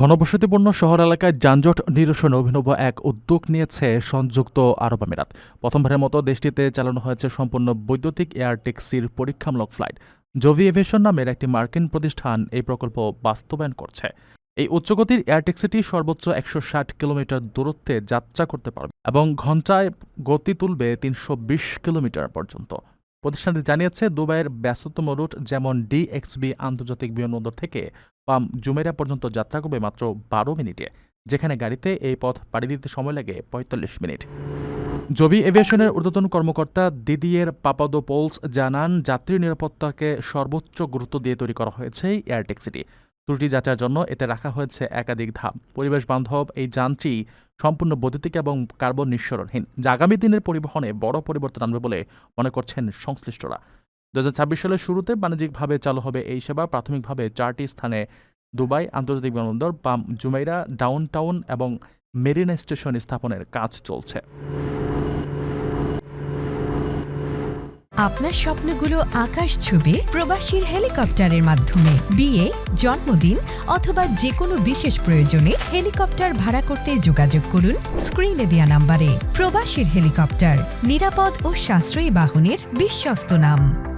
ঘনবসতিপূর্ণ শহর এলাকায় যানজট নিরসনে অভিনব এক উদ্যোগ নিয়েছে সংযুক্ত আরব আমিরাত। প্রথমবারের মতো দেশটিতে চালানো হয়েছে সম্পূর্ণ বৈদ্যুতিক এয়ার ট্যাক্সির পরীক্ষামূলক ফ্লাইট। জভি এভিয়েশন নামের একটি মার্কিন প্রতিষ্ঠান এই প্রকল্প বাস্তবায়ন করছে। এই উচ্চগতির এয়ার ট্যাক্সিটি সর্বোচ্চ একশো ষাট কিলোমিটার দূরত্বে যাত্রা করতে পারবে এবং ঘন্টায় গতি তুলবে তিনশো বিশ কিলোমিটার পর্যন্ত। প্রতিষ্ঠানটি জানিয়েছে, দুবাইয়ের ব্যস্ততম রুট যেমন ডিএক্সবি আন্তর্জাতিক বিমানবন্দর থেকে পাম জুমেরা পর্যন্ত যাত্রা করবে মাত্র বারো মিনিটে, যেখানে গাড়িতে এই পথ পাড়ি দিতে সময় লাগে পঁয়তাল্লিশ মিনিট। জবি এভিয়েশনের ঊর্ধ্বতন কর্মকর্তা দিদিয়ের পাপাদো পাপাদোপোলস জানান, যাত্রী নিরাপত্তাকে সর্বোচ্চ গুরুত্ব দিয়ে তৈরি করা হয়েছে এয়ার ট্যাক্সিটি। ত্রুটি যাচার জন্য এতে রাখা হয়েছে একাধিক ধাপ। পরিবেশ বান্ধব এই যানটি সম্পূর্ণ বৈদ্যুতিক এবং কার্বন নিঃসরণহীন আগামী দিনের পরিবহনে বড় পরিবর্তন আনবে বলে মনে করছেন সংশ্লিষ্টরা। দু সালের শুরুতে বাণিজ্যিকভাবে চালু হবে এই সেবা। প্রাথমিকভাবে চারটি স্থানে দুবাই, আন্তর্জাতিক বিমানবন্দর পাম জুমাইরা ডাউন টাউন এবং মেরিনা স্টেশন স্থাপনের কাজ চলছে। আপনার স্বপ্নগুলো আকাশ ছবি প্রবাসীর হেলিকপ্টারের মাধ্যমে। বিয়ে, জন্মদিন অথবা যে কোনো বিশেষ প্রয়োজনে হেলিকপ্টার ভাড়া করতে যোগাযোগ করুন স্ক্রিনে দেওয়া নাম্বারে। প্রবাসীর হেলিকপ্টার, নিরাপদ ও সাশ্রয়ী বাহনের বিশ্বস্ত নাম।